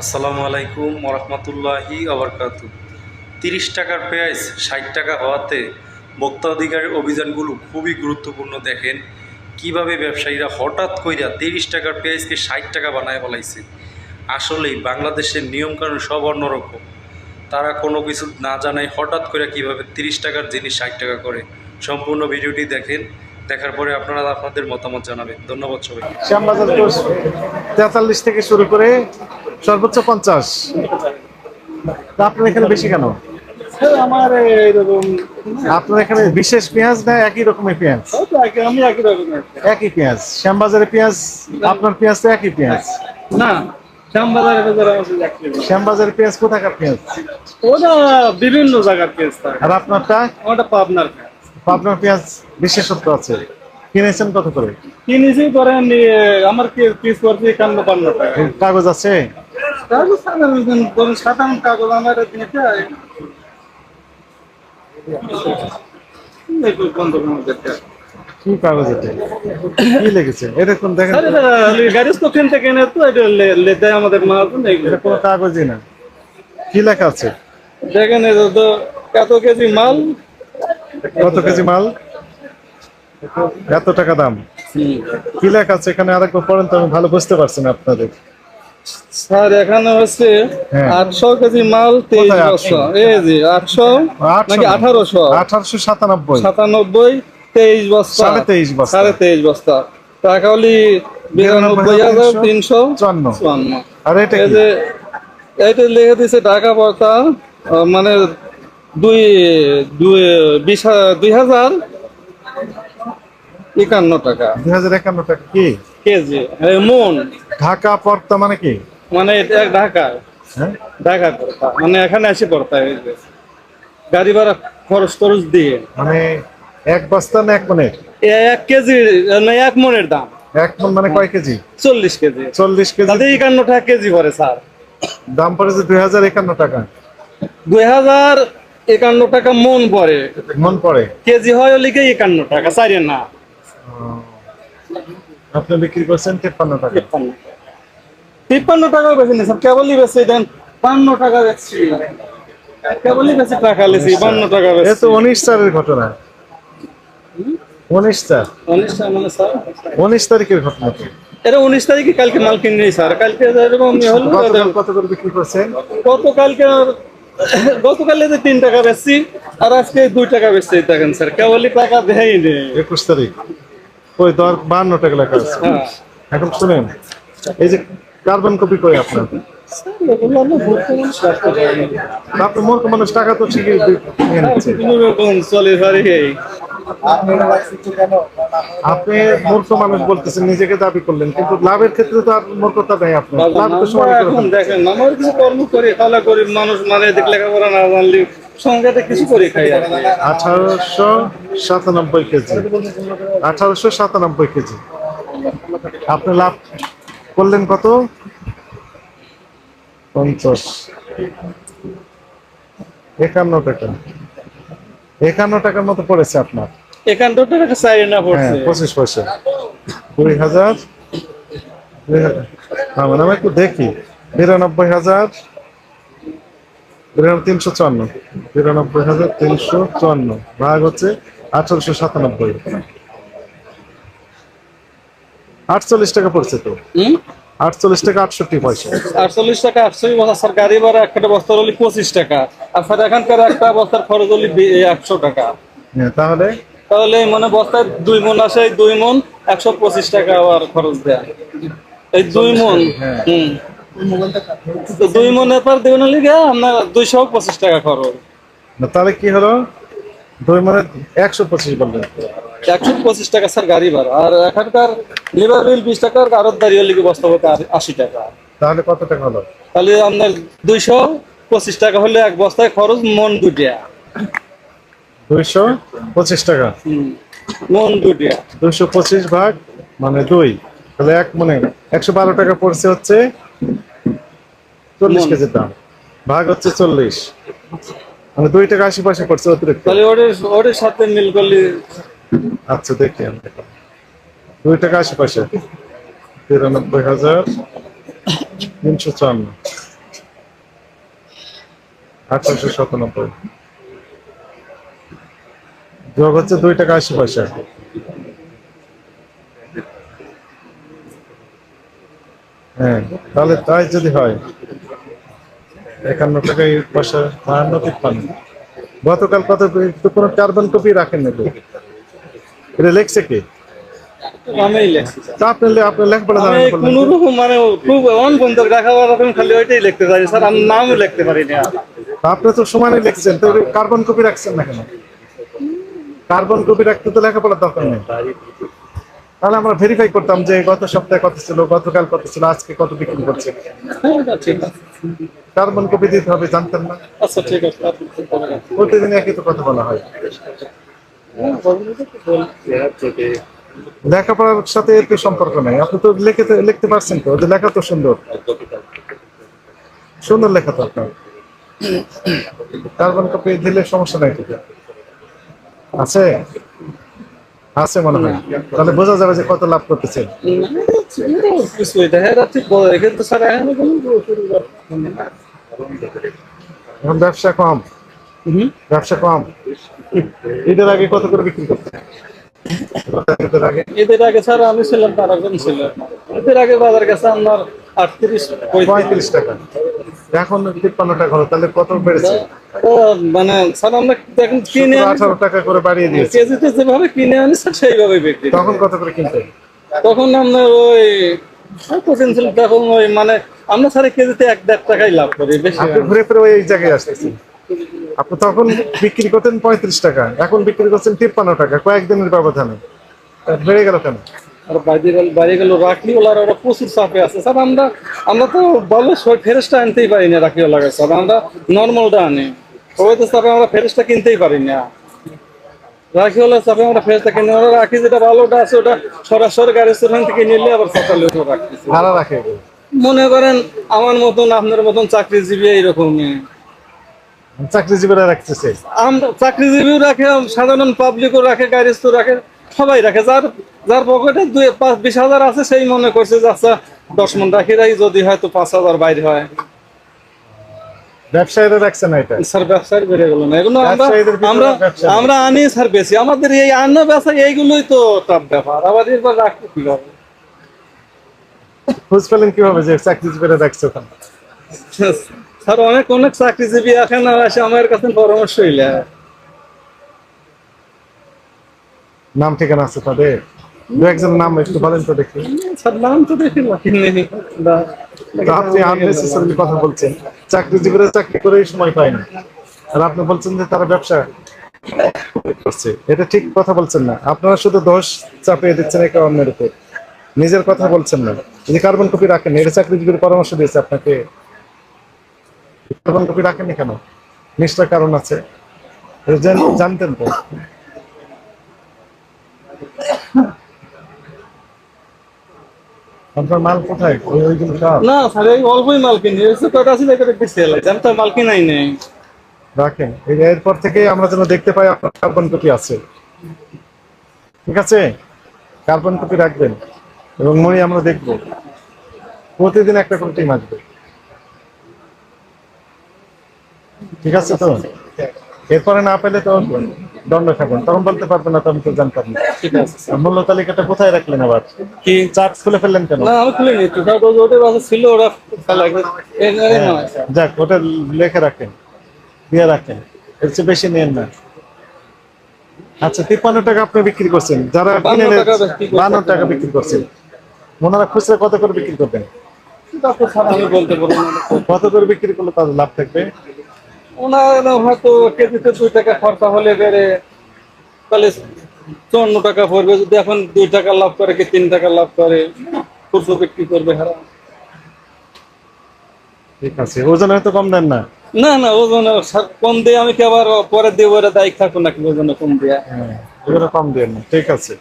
আসসালামু আলাইকুম ওরহমতুল্লাহি আবরকাত তিরিশ টাকার পেঁয়াজ ষাট টাকা হওয়াতে ভোক্তাধিকারের অভিযানগুলো খুবই গুরুত্বপূর্ণ দেখেন। কীভাবে ব্যবসায়ীরা হঠাৎ কইরা তিরিশ টাকার পেঁয়াজকে ষাট টাকা বানায় বলাইছে আসলেই বাংলাদেশের নিয়মকানুন সব অন্যরকম। তারা কোনো কিছু না জানায় হঠাৎ করে কীভাবে তিরিশ টাকার জিনিস ষাট টাকা করে। সম্পূর্ণ ভিডিওটি দেখেন। দেখার পরে আপনারা আপনাদের মতামত জানাবেন। ধন্যবাদ সবাই তেতাল্লিশ থেকে শুরু করে সর্বোচ্চ পঞ্চাশ। আপনার এখানে বেশি কেন? আমার এইরকম আপনার এখানে বিশেষ পেঁয়াজ না একই রকমের পেঁয়াজ? আমি একই রকমের একই পেঁয়াজ। শ্যামবাজারের পেঁয়াজ আপনার পেঁয়াজ তো একই পেঁয়াজ। না শ্যামবাজারের পেঁয়াজ কোথাকার পেঁয়াজ? ওটা বিভিন্ন জায়গার থাকে। আর আপনারটা? ওটা পাবনার। পেঁয়াজ। বিশেষত্ব আছে। কিনেছেন কত করে? কিনেছি ধরেন আমার পিস করছি একান্ন বান্ন টাকা। কাগজ আছে? সাধারণ ধরুন সাধারণ কাগজ আমার দিতে বন্ধ করে কি কাগজ এটা কি লেগেছে? এরকম দেখেন? গ্যারেজ তো কিনতে কেনে তো এটা লে- লে- আমাদের মাহাজন এটা কোনো কাগজই না। কি লেখা আছে? দেখেন এটা তো কেজি মাল? কত কেজি মাল? এত টাকা দাম। কি লেখা আছে? এখানে আরেকবার পড়েন তো আমি ভালো বুঝতে পারছি না আপনাদের। স্যার এখানে হচ্ছে হ্যাঁ। আটশো কেজি মাল তেইশ কোথায় বছর 800? এই আটশো? নাকি আঠারোশো? আঠারোশো সাতানব্বই। সাতানব্বই তেইশ বস্তা। সাড়ে তেইশ বস্তা। সাড়ে তেইশ বস্তা। টাকা হলি বিরানব্বই হাজার তিনশো চুয়ান্ন। আর এটা যে এইটা লিখে দিছে ঢাকা পড়তা আহ, মানে দুই দুই বিশ দুই হাজার একান্ন টাকা। দুই হাজার একান্ন টাকা কি? কেজি মন। ঢাকা পড়তা মানে কি? মানে এটা ঢাকা। হ্যাঁ? ঢাকা পড়তা। মানে এখানে আসি পড়তা গাড়ি ভাড়া খরচ টরচ দিয়ে। মানে এক বস্তা না এক মনের? এক কেজি না এক মনের দাম। এক মন মানে কয় কেজি? চল্লিশ কেজি। চল্লিশ কেজি। তাতে একান্ন টাকা কেজি পড়ে স্যার। দাম পড়েছে দুই হাজার একান্ন টাকা। দুই হাজার একান্ন টাকা মন পড়ে। মন পড়ে। কেজি হয় লিখে একান্ন টাকা চারি না। আপনি বিক্রি করছেন তেপ্পান্ন টাকা। তিপ্পান্ন তিপ্পান্ন টাকাও বেশি না স্যার। কেবলই বেশি দেন বান্ন টাকা বেশি। কেবলই বেশি টাকা লেছি বান্ন টাকা এ বেশি তো উনিশ চারের ঘটনা। উনিশ চার উনিশ টাকা মানে স্যার? উনিশ তারিখের ঘটনা তো। এটা উনিশ তারিখে কালকে মাল কিনে স্যার। কালকে যেরকম ইয়ে হলো কত করে বিক্রি করছেন? গতকালকে গতকালে যে তিন টাকা বেশি আর আজকে দুই টাকা বেশি দেখেন স্যার। কেবলই টাকা দেয়ই নেই একুশ তারিখ। ওই দর বান্ন টাকা লেখা আছে হ্যাঁ এখন শুনেন এই যে কার্বন কপি করে আপনার। আপনার মূর্খ মানুষ টাকা তো ঠিকই চলে আপনি মূর্খ মানুষ বলতেছেন নিজেকে দাবি করলেন কিন্তু লাভের ক্ষেত্রে তো আর মূর্খতা নেই আপনার লাভ। দেখেন আমার কিছু কর্ম করি খালা গরিব মানুষ মানে লেখাপড়া না জানলি সঙ্গেতে কিছু করে খাই আঠারোশো সাতানব্বই কেজি। আঠারোশো সাতানব্বই কেজি। আপনি লাভ করলেন কত? পঞ্চাশ। একান্ন টাকা। একান্ন টাকার মতো পড়েছে আপনার। একান্ন টাকা চাই না হ্যাঁ পড়ছে পঁচিশ পয়সা। দুই হাজার আমার আমি একটু দেখি। বিরানব্বই হাজার তিনশো চুয়ান্ন। বিরানব্বই হাজার তিনশো চুয়ান্ন। ভাগ হচ্ছে আঠারোশো সাতানব্বই। আটচল্লিশ টাকা পড়ছে তো? আটচল্লিশ টাকা আটষট্টি পয়সা। আটচল্লিশ টাকা স্যার গাড়ি ভাড়া একটা বস্তার হলি পঁচিশ টাকা। আর স্যার এখানকার একটা বস্তার খরচ হলি একশো টাকা। হ্যাঁ, তাহলে? তাহলে মানে বস্তায় দুই মন আসে দুই মন একশো পঁচিশ টাকা আবার খরচ দেয়। এই দুই মন? হ্যাঁ। দুই মনের পর দেবেন লিগে আপনার দুইশো পঁচিশ টাকা খরচ। তাহলে কি হলো? দুই মানে একশো পঁচিশ বললেন। একশো পঁচিশ টাকা স্যার গাড়ি ভাড়া। আর এখানকার লিভার বিল বিশ টাকার আরত দাঁড়িয়ে লিগে বস্তা হতে আশি টাকা। তাহলে কত টাকা হলো? তাহলে আপনার দুইশো পঁচিশ টাকা হলে এক বস্তায় খরচ মন দুটিয়া। দুইশো পঁচিশ টাকা? মন দুটিয়া। দুইশো পঁচিশ ভাগ মানে দুই। তাহলে এক মনে একশো বারো টাকা পড়ছে হচ্ছে চল্লিশ কেজির দাম। ভাগ হচ্ছে চল্লিশ। মানে দুই টাকা আশি পয়সা পড়ছে অতিরিক্ত। তাহলে ওদের সাথে মিল করলে আচ্ছা দেখি আমি। দুই টাকা আশি পয়সা। তিরানব্বই হাজার তিনশো চুয়ান্ন আঠারোশো সাতানব্বই। যোগ হচ্ছে দুই টাকা আশি পয়সা। হ্যাঁ তাহলে তাই যদি হয় একান্ন টাকা এই পয়সা বাহান্ন তিপ্পান্ন। গতকাল কত একটু কোনো কার্বন কপি রাখেন নাকি এটা লেখছে কি? লেখাপড়া। কোন রকম মানে খুব অন খালি ওইটাই লিখতে পারি স্যার। আমি নামও লিখতে পারি না। আপনি তো সমানে লিখছেন তো কার্বন কপি রাখছেন না কেন? কার্বন কপি রাখতে তো লেখাপড়ার দরকার নেই। তাহলে আমরা ভেরিফাই করতাম যে গত সপ্তাহে কত ছিল গতকাল কত ছিল আজকে কত বিক্রি করছে। কার্বন কপি দিতে হবে জানতেন না। আচ্ছা ঠিক আছে। প্রতিদিন একই তো কথা বলা হয়। হ্যাঁ, তো। লেখাপড়ার সাথে এর কি সম্পর্ক নাই? আপনি তো লিখে লিখতে পারছেন তো ওদের লেখা তো সুন্দর। সুন্দর লেখা তো আপনার। কার্বন কপি দিলে সমস্যা নাই তো। আছে? আছে মনে হয়। তাহলে বোঝা যাবে যে কত লাভ করতেছেন এখানে ব্যবসা কম। হুম। ব্যবসা কম। ঈদের আগে কত করে বিক্রি করতে এদের আগে। স্যার আমি ছিলাম তার একজন ছিল এদের আগে বাজার গেছে আপনার আটত্রিশ পঁয়ত্রিশ টাকা। এখন তিপ্পান্ন টাকা হলো তাহলে কত বেড়েছে? মানে স্যার আমরা দেখেন কিনে আঠারো টাকা করে বাড়িয়ে দিয়েছে। কেজিতে যেভাবে কিনে আনি স্যার সেইভাবে বিক্রি তখন কত করে কিনতে? তখন ওই পটেন্সিয়াল তখন ওই মানে আমরা স্যার কেজিতে এক দেড় টাকাই লাভ করি বেশি আপনি ঘুরে ফিরে ওই জায়গায় আসতেছেন আপনি তখন বিক্রি করতেন পঁয়ত্রিশ টাকা এখন বিক্রি করছেন তিপ্পান্ন টাকা কয়েকদিনের ব্যবধানে। বেড়ে গেল কেন? আর বাইরে বাইরে গেল রাখলিওয়ালার ওরা প্রচুর চাপে আছে। স্যার আমরা আমরা তো ভালো ফেরেসটা আনতেই পারি না রাখলিওয়ালা স্যার। আমরা নর্মালটা আনি। সবাই তো চাপে আমরা ফেরেসটা কিনতেই পারি না চাপে আমরা ফেরেসটা কিনে ওরা রাখি যেটা ভালোটা আছে ওটা সরাসরি গাড়ি স্টেশন থেকে নিলে আবার রাখতেছি ভাড়া রাখে। মনে করেন আমার মতন আপনার মতন চাকরিজীবী এইরকমই। চাকরিজীবীরা রাখতেছে। আমরা চাকরিজীবীও রাখে সাধারণ পাবলিকও রাখে গাড়িস্থ রাখে সবাই রাখে। যার যার পকেটে দুই পাঁচ বিশ হাজার আছে সেই মনে করছে যে আচ্ছা দশ মন রাখি রাখি যদি হয়তো পাঁচ হাজার বাইরে হয়। ব্যবসায়ীরা রাখছে না এটা? স্যার ব্যবসায় বেড়ে গেল না। এগুলো আমরা আমরা আমরা আনি স্যার বেশি। আমাদের এই আন্ন ব্যবসা এইগুলোই তো টাফ ব্যাপার। আবার এরপর রাখতে কি হবে খোঁজ পেলেন কীভাবে যে চাকরিজীবীরা রাখছে ওখানে? স্যার অনেক অনেক চাকরিজীবী এখন আসে আমার কাছে পরামর্শ হইলে নাম ঠিকানা আছে তাদের? দু একজন নাম একটু বলেন তো দেখি। স্যার নাম তো দেখি আপনি আননেসেসারি কথা বলছেন। চাকরিজীবীরা চাকরি করেই সময় পায় না। আর আপনি বলছেন যে তারা ব্যবসা করছে। এটা ঠিক কথা বলছেন না। আপনারা শুধু দোষ চাপিয়ে দিচ্ছেন একে অন্যের উপর। নিজের কথা বলছেন না। যদি কার্বন কপি রাখেন এটা চাকরিজীবীর পরামর্শ দিয়েছে আপনাকে। কার্বন কপি রাখেননি কেন? নিশ্চয় কারণ আছে। জানতেন তো। আপনার মাল কোথায়? না স্যার এই অল্পই মাল কিনি। এসে কয়টা বেশি এলাই আমি তো মাল কিনাই নেই। রাখেন। এই এরপর থেকে আমরা যেন দেখতে পাই আপনার কার্বন কপি আছে। ঠিক আছে? কার্বন কপি রাখবেন। এবং মনে আমরা দেখব। প্রতিদিন একটা করে টিম আসবে। ঠিক আছে তো? এরপরে না পেলে তো দণ্ড খাবেন তখন বলতে পারবেন না তো আমি তো জানতাম না ঠিক আছে মূল্য তালিকাটা কোথায় রাখলেন আবার কি চার্জ খুলে ফেললেন কেন না আমি খুলে ওই ওদের বাসা ছিল ওরা যাক ওটা লেখে রাখেন দিয়ে রাখেন এর চেয়ে বেশি নেন না আচ্ছা তিপ্পান্ন টাকা আপনি বিক্রি করছেন যারা কিনে 52 টাকা বিক্রি করছেন। বান্ন টাকা বিক্রি করছেন ওনারা খুচরা কত করে বিক্রি করবেন পারব কত করে বিক্রি করলে তাদের লাভ থাকবে ওনার হয়তো কেজিতে দুই টাকা খরচা হলে বেড়ে তাহলে চুয়ান্ন টাকা পড়বে। যদি এখন দুই টাকা লাভ করে কি তিন টাকা লাভ করে খুচরো বিক্রি করবে হারা। ঠিক আছে ওজন হয়তো কম দেন না? না না ওজন কম দিয়ে আমি কি আবার পরে দিয়ে ওরা দায়িত্ব থাকব নাকি ওজনে কম দিয়ে? হ্যাঁ এগুলো কম দেন না ঠিক আছে।